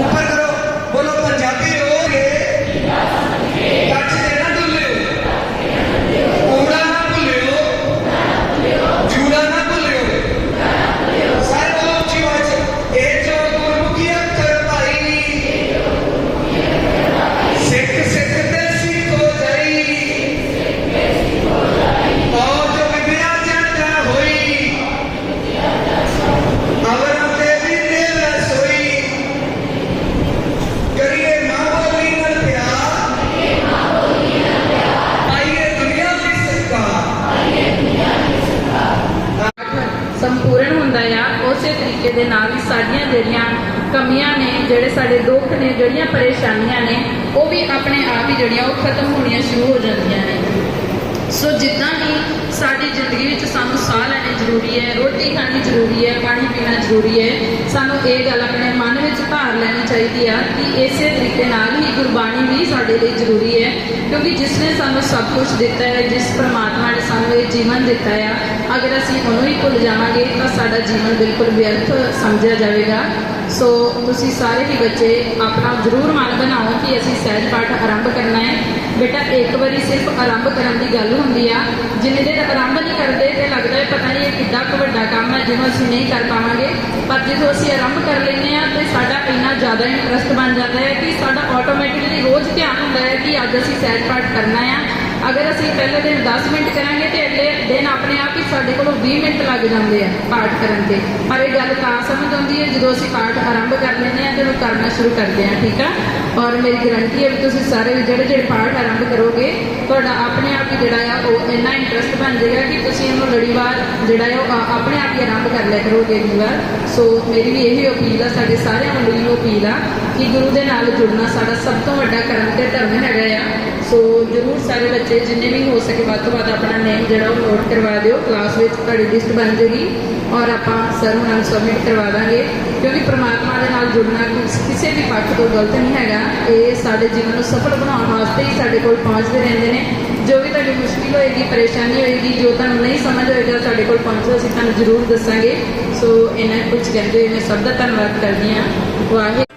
ऊपर ਸਾਡੀਆਂ ਜਿਹੜੀਆਂ ਕਮੀਆਂ ਨੇ, ਜਿਹੜੇ ਸਾਡੇ ਦੁੱਖ ਨੇ, ਜਿਹੜੀਆਂ ਪਰੇਸ਼ਾਨੀਆਂ ਨੇ, ਉਹ ਵੀ ਆਪਣੇ ਆਪ ਹੀ ਜਿਹੜੀਆਂ ਉਹ ਖਤਮ ਹੋਣੀਆਂ ਸ਼ੁਰੂ ਹੋ ਜਾਂਦੀਆਂ ਨੇ। ਸੋ ਜਿੱਦਾਂ ਹੀ ਸਾਡੀ ਜ਼ਿੰਦਗੀ ਵਿੱਚ ਸਾਨੂੰ ਸਾਹ ਲੈਣੀ ਜ਼ਰੂਰੀ ਹੈ, ਰੋਟੀ ਖਾਣੀ ਜ਼ਰੂਰੀ ਹੈ, ਪਾਣੀ ਪੀਣਾ ਜ਼ਰੂਰੀ ਹੈ, ਸਾਨੂੰ ਇਹ ਗੱਲ ਆਪਣੇ ਮਨ ਵਿੱਚ ਧਾਰ ਲੈਣੀ ਚਾਹੀਦੀ ਆ ਕਿ ਇਸੇ ਤਰੀਕੇ ਨਾਲ ਹੀ ਗੁਰਬਾਣੀ ਵੀ ਸਾਡੇ ਲਈ ਜ਼ਰੂਰੀ ਹੈ, ਕਿਉਂਕਿ ਜਿਸ ਨੇ ਸਾਨੂੰ ਸਭ ਕੁਝ ਦਿੱਤਾ ਹੈ, ਜਿਸ ਜੀਵਨ ਦਿੱਤਾ ਆ। ਅਗਰ ਅਸੀਂ ਉਹਨੂੰ ਹੀ ਭੁੱਲ ਜਾਵਾਂਗੇ, ਤਾਂ ਸਾਡਾ ਜੀਵਨ ਬਿਲਕੁਲ ਵਿਅਰਥ ਸਮਝਿਆ ਜਾਵੇਗਾ। ਸੋ ਤੁਸੀਂ ਸਾਰੇ ਹੀ ਬੱਚੇ ਆਪਣਾ ਜ਼ਰੂਰ ਮਨ ਬਣਾਓ ਕਿ ਅਸੀਂ ਸਹਿਜ ਪਾਠ ਆਰੰਭ ਕਰਨਾ ਹੈ। ਬੇਟਾ, ਇੱਕ ਵਾਰੀ ਸਿਰਫ ਆਰੰਭ ਕਰਨ ਦੀ ਗੱਲ ਹੁੰਦੀ ਆ। ਜਿੰਨੇ ਦੇਰ ਆਰੰਭ ਨਹੀਂ ਕਰਦੇ, ਤੇ ਲੱਗਦਾ ਹੈ ਪਤਾ ਨਹੀਂ ਇਹ ਕਿੱਦਾਂ ਕੁ ਵੱਡਾ ਕੰਮ ਹੈ, ਜਿਹਨੂੰ ਅਸੀਂ ਨਹੀਂ ਕਰ ਪਾਵਾਂਗੇ। ਪਰ ਜਦੋਂ ਅਸੀਂ ਆਰੰਭ ਕਰ ਲੈਂਦੇ ਆ ਤੇ ਸਾਡਾ ਇੰਨਾ ਜ਼ਿਆਦਾ ਇੰਟਰਸਟ ਬਣ ਜਾਂਦਾ ਹੈ ਕਿ ਸਾਡਾ ਆਟੋਮੈਟਿਕਲੀ ਰੋਜ਼ ਧਿਆਨ ਹੁੰਦਾ ਹੈ ਕਿ ਅੱਜ ਅਸੀਂ ਸਹਿਜ ਪਾਠ ਕਰਨਾ ਆ। ਅਗਰ ਅਸੀਂ ਪਹਿਲੇ ਦਿਨ 10 ਮਿੰਟ ਕਰਾਂਗੇ ਤੇ ਅਗਲੇ ਦਿਨ ਆਪਣੇ ਆਪ ਹੀ ਸਾਡੇ ਕੋਲੋਂ 20 ਮਿੰਟ ਲੱਗ ਜਾਂਦੇ ਆ ਪਾਠ ਕਰਨ ਤੇ। ਪਰ ਇਹ ਗੱਲ ਤਾਂ ਸਮਝ ਆਉਂਦੀ ਹੈ, ਜਦੋਂ ਅਸੀਂ ਪਾਠ ਆਰੰਭ ਕਰ ਲੈਂਦੇ ਆ ਤੇ ਉਹ ਕਰਨਾ ਸ਼ੁਰੂ ਕਰਦੇ ਆ ਠੀਕ ਆ? ਔਰ ਮੇਰੀ ਗਰੰਟੀ ਹੈ ਵੀ ਤੁਸੀਂ ਸਾਰੇ ਜਿਹੜੇ ਜਿਹੜੇ ਪਾਠ ਆਰੰਭ ਕਰੋਗੇ, ਤੁਹਾਡਾ ਆਪਣੇ ਆਪ ਹੀ ਜਿਹੜਾ ਆ, ਉਹ ਇੰਨਾ ਇੰਟਰਸਟ ਬਣ ਜਾਏਗਾ ਕਿ ਤੁਸੀਂ ਇਹਨੂੰ ਲੜੀਵਾਰ ਜਿਹੜਾ ਆ, ਉਹ ਆਪਣੇ ਆਪ ਹੀ ਆਰੰਭ ਕਰ ਲਿਆ ਕਰੋਗੇ ਅਗਲੀ ਵਾਰ। ਸੋ ਮੇਰੀ ਵੀ ਇਹੀ ਅਪੀਲ ਆ, ਸਾਡੇ ਸਾਰਿਆਂ ਵੱਲੋਂ ਇਹ ਅਪੀਲ ਆ ਕਿ ਗੁਰੂ ਦੇ ਨਾਲ ਜੁੜਨਾ ਸਾਡਾ ਸਭ ਤੋਂ ਵੱਡਾ ਕਰਮ ਤੇ ਧਰਮ ਹੈਗਾ ਆ। ਸੋ ਜਰੂਰ ਸਾਰੇ ਬੱਚੇ ਜਿੰਨੇ ਵੀ ਹੋ ਸਕੇ ਵੱਧ ਤੋਂ ਵੱਧ ਆਪਣਾ ਨੇਮ ਜਿਹੜਾ ਉਹ ਨੋਟ ਕਰਵਾ ਦਿਓ। ਕਲਾਸ ਵਿੱਚ ਤੁਹਾਡੀ ਲਿਸਟ ਬਣ ਜੇਗੀ ਔਰ ਆਪਾਂ ਸਰ ਉਹਨਾਂ ਨੂੰ ਸਬਮਿਟ ਕਰਵਾ ਦਾਂਗੇ। ਕਿਉਂਕਿ ਪ੍ਰਮਾਤਮਾ ਦੇ ਨਾਲ ਜੁੜਨਾ ਕਿਸੇ ਵੀ ਪੱਖ ਤੋਂ ਗਲਤ ਨਹੀਂ ਹੈਗਾ। ਇਹ ਸਾਡੇ ਜੀਵਨ ਨੂੰ ਸਫਲ ਬਣਾਉਣ ਵਾਸਤੇ ਹੀ ਸਾਡੇ ਕੋਲ ਪਹੁੰਚਦੇ ਰਹਿੰਦੇ ਨੇ। ਜੋ ਵੀ ਤੁਹਾਡੀ ਮੁਸ਼ਕਿਲ ਹੋਏਗੀ, ਪਰੇਸ਼ਾਨੀ ਹੋਏਗੀ, ਜੋ ਤੁਹਾਨੂੰ ਨਹੀਂ ਸਮਝ ਹੋਏਗਾ ਸਾਡੇ ਕੋਲ ਪਹੁੰਚੋ, ਅਸੀਂ ਤੁਹਾਨੂੰ ਜ਼ਰੂਰ ਦੱਸਾਂਗੇ। ਸੋ ਇਹਨਾਂ ਕੁਝ ਕਹਿੰਦੇ ਹੋਏ ਮੈਂ ਸਭ ਦਾ ਧੰਨਵਾਦ ਕਰਦੀ ਹਾਂ। ਵਾਹਿਗੁਰੂ।